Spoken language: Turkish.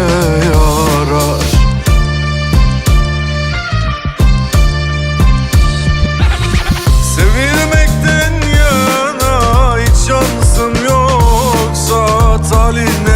neye yarar Sevilmekten yana hiç şansım yoksa talihine